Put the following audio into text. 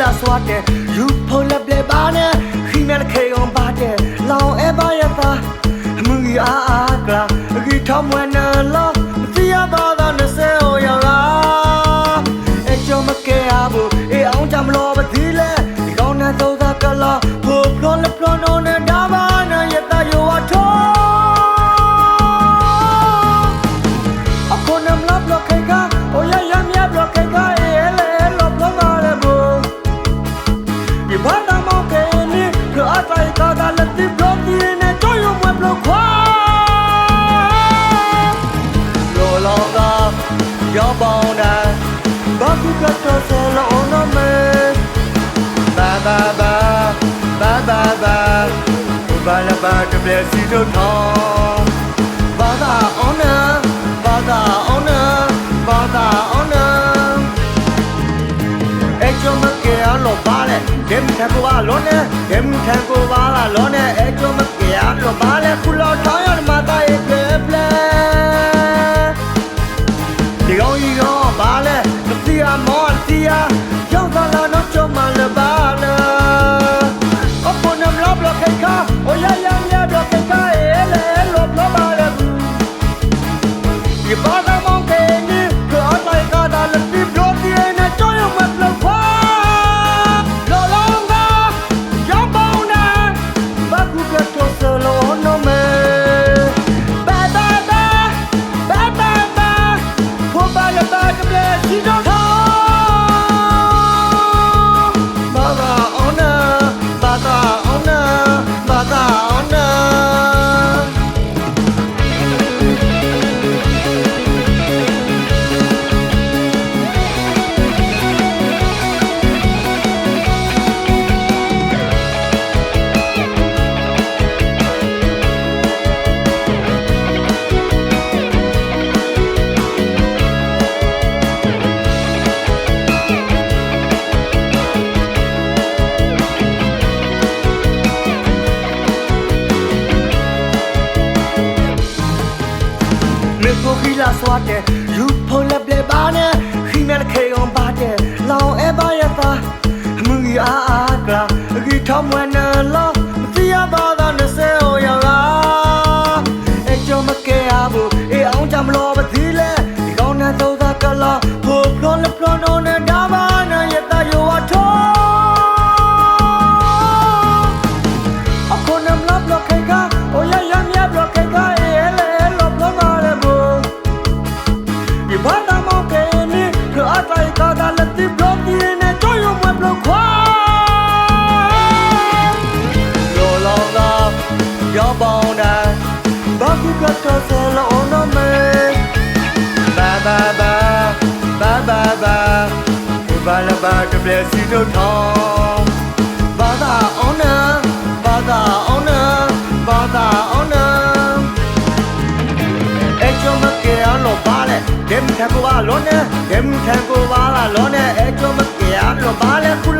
လာစွာတဲ့ယူဖိုလက်ပြပါနဲ့ခိမြန်ခေုံပါတဲ့လောင်အပါရတာမှုရအားကလာအကြီးထောင်းမွန်း ပဲစီတို့တော်ဘာသာအောင်နာဘာသာအောင်နာဘာသာအောင်နာအကျော်မကဲအလောပါလေဒဲမထကိုပါလောနဲ့ဒဲမထကိုပါလာလောနဲ့ Father. Bebo hila swate You pull up le bane Himen ke on bate Long eba ya fa Mu ya akla Gi thom wan la လဘတပြည့်စီတို့ထောင်းဘာသာအောင်နာဘာသာအောင်နာဘာသာအောင်နာအချုံမကေအလောပါလေဒမ်ထကိုပါလောနဲ့ဒမ်ထကိုပါလာလောနဲ့အချုံမကေအလောပါလေခု